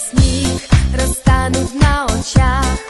сніг розтануть на очах.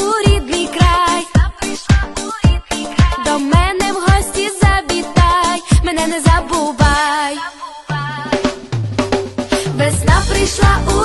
wyszła u